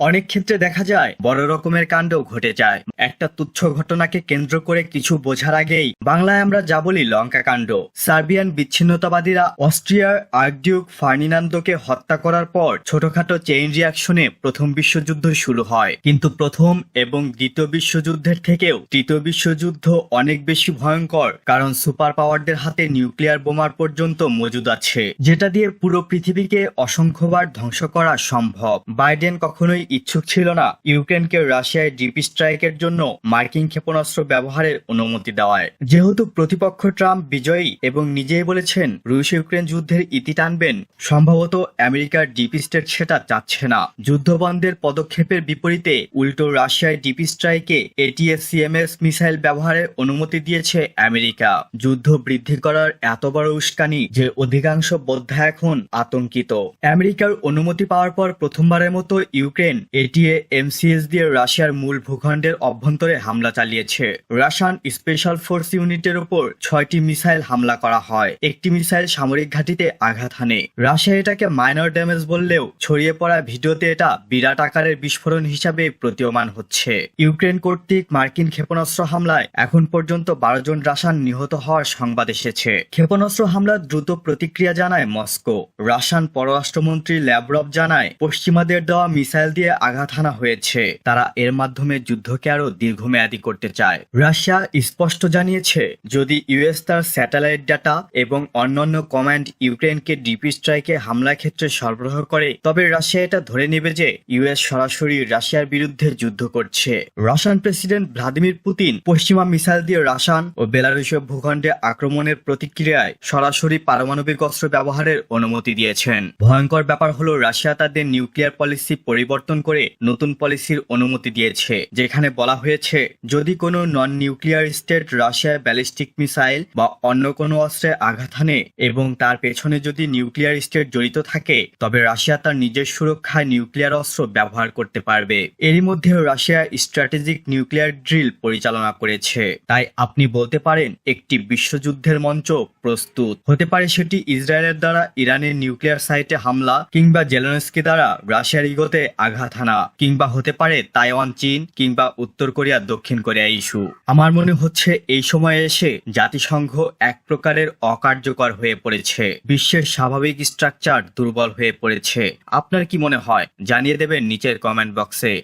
অনেক ক্ষেত্রে দেখা যায় বড় রকমের কাণ্ড ঘটে যায়। একটা তুচ্ছ ঘটনাকে কেন্দ্র করে কিছু বোঝার আগেই বাংলায় আমরা যা বলি লঙ্কা কাণ্ড। সার্বিয়ান বিচ্ছিন্নতাবাদীরা অস্ট্রিয়ার আর্কডিউক ফার্নিনান্দোকে হত্যা করার পর ছোটখাটো চেইন রিয়াকশনে প্রথম বিশ্বযুদ্ধ শুরু হয়। কিন্তু প্রথম এবং দ্বিতীয় বিশ্বযুদ্ধের থেকেও তৃতীয় বিশ্বযুদ্ধ অনেক বেশি ভয়ঙ্কর, কারণ সুপার পাওয়ারদের হাতে নিউক্লিয়ার বোমার পর্যন্ত মজুদ আছে। যেটা দিয়ে পুরো পৃথিবীকে অসংখ্যবার ধ্বংস করা সম্ভব। বাইডেন কখনোই ইচ্ছুক ছিল না ইউক্রেনকে রাশিয়ায় ডিপ স্ট্রাইকের জন্য মার্কিন ক্ষেপণাস্ত্র ব্যবহারের অনুমতি দেওয়ায়। যেহেতু প্রতিপক্ষ ট্রাম্প বিজয়ী এবং নিজেই বলেছেন রুশ ইউক্রেন যুদ্ধের ইতি টানবেন, সম্ভবত আমেরিকার ডিপ স্টেট সেটা চাচ্ছে না। যুদ্ধ বন্ধের পদক্ষেপের বিপরীতে উল্টো রাশিয়ায় ডিপ স্ট্রাইকে এটিএস সিএমএস মিসাইল ব্যবহারের অনুমতি দিয়েছে আমেরিকা। যুদ্ধ বৃদ্ধি করার এত বড় উস্কানি যে অধিকাংশ বোদ্ধা এখন আতঙ্কিত। আমেরিকার অনুমতি পাওয়ার পর প্রথমবারের মতো ইউক্রেন এটিএ এমসিএস দিয়ে রাশিয়ার মূল ভূখণ্ডের অভ্যন্তরে হামলা চালিয়েছে। রাশিয়ান স্পেশাল ফোর্স ইউনিটের উপর ছয়টি মিসাইল হামলা করা হয়। একটি মিসাইল সামরিক ঘাঁটিতে আঘাত হানে। রাশিয়া এটাকে মাইনর ড্যামেজ বললেও ছড়িয়ে পড়া ভিডিওতে এটা বিরাট আকারের বিস্ফোরণ হিসাবে প্রতীয়মান হচ্ছে। ইউক্রেন কর্তৃক মার্কিন ক্ষেপণাস্ত্র হামলায় এখন পর্যন্ত বারো জন রাশিয়ান নিহত হওয়ার সংবাদ এসেছে। ক্ষেপণাস্ত্র হামলার দ্রুত প্রতিক্রিয়া জানায় মস্কো। রাশিয়ান পররাষ্ট্রমন্ত্রী ল্যাব্রভ জানায়, পশ্চিমাদের দেওয়া মিসাইল দিয়ে আঘাত হানা হয়েছে। তারা এর মাধ্যমে যুদ্ধকে আরও দীর্ঘমেয়াদী করতে চায়। রাশিয়া স্পষ্ট জানিয়েছে, যদি ইউএস তার স্যাটেলাইট ডাটা এবং অন্যান্য কমান্ড ইউক্রেনকে ডিপি স্ট্রাইকে হামলার ক্ষেত্রে সরবরাহ করে, তবে রাশিয়া এটা ধরে নেবে যে ইউএস সরাসরি রাশিয়ার বিরুদ্ধে যুদ্ধ করছে। রাশিয়ান প্রেসিডেন্ট ভ্লাদিমির পুতিন পশ্চিমা মিসাইল দিয়ে রাশিয়ান ও বেলারুশীয় ভূখণ্ডে আক্রমণের প্রতিক্রিয়ায় সরাসরি পারমাণবিক অস্ত্র ব্যবহারের অনুমতি দিয়েছেন। ভয়ঙ্কর ব্যাপার হলো, রাশিয়া তাদের নিউক্লিয়ার পলিসি পরিবর্তন করে নতুন পলিসির অনুমতি দিয়েছে, যেখানে বলা হয়েছে, যদি কোনো নন নিউক্লিয়ার স্টেট রাশিয়ায় ব্যালিস্টিক মিসাইল বা অন্য কোনো অস্ত্রে আঘাত হানে এবং তার পেছনে যদি নিউক্লিয়ার স্টেট জড়িত থাকে, তবে রাশিয়া তার নিজের সুরক্ষায় নিউক্লিয়ার অস্ত্র ব্যবহার করতে পারবে। এরই মধ্যে রাশিয়া স্ট্র্যাটেজিক নিউক্লিয়ার ড্রিল পরিচালনা করেছে। তাই আপনি বলতে পারেন, একটি বিশ্বযুদ্ধের মঞ্চ প্রস্তুত। হতে পারে সেটি ইসরায়েলের দ্বারা ইরানের নিউক্লিয়ার সাইটে হামলা কিংবা জেলেনস্কি দ্বারা রাশিয়ার ইগোতে আঘাত হানা কিংবা হতে পারে তাইওয়ান চীন, কিংবা উত্তর কোরিয়া, দক্ষিণ কোরিয়া ইস্যু। আমার মনে হচ্ছে এই সময়ে এসে জাতিসংঘ এক প্রকারের অকার্যকর হয়ে পড়েছে। বিশ্বের স্বাভাবিক স্ট্রাকচার দুর্বল হয়ে পড়েছে। আপনার কি মনে হয়? জানিয়ে দেবেন নিচের কমেন্ট বক্সে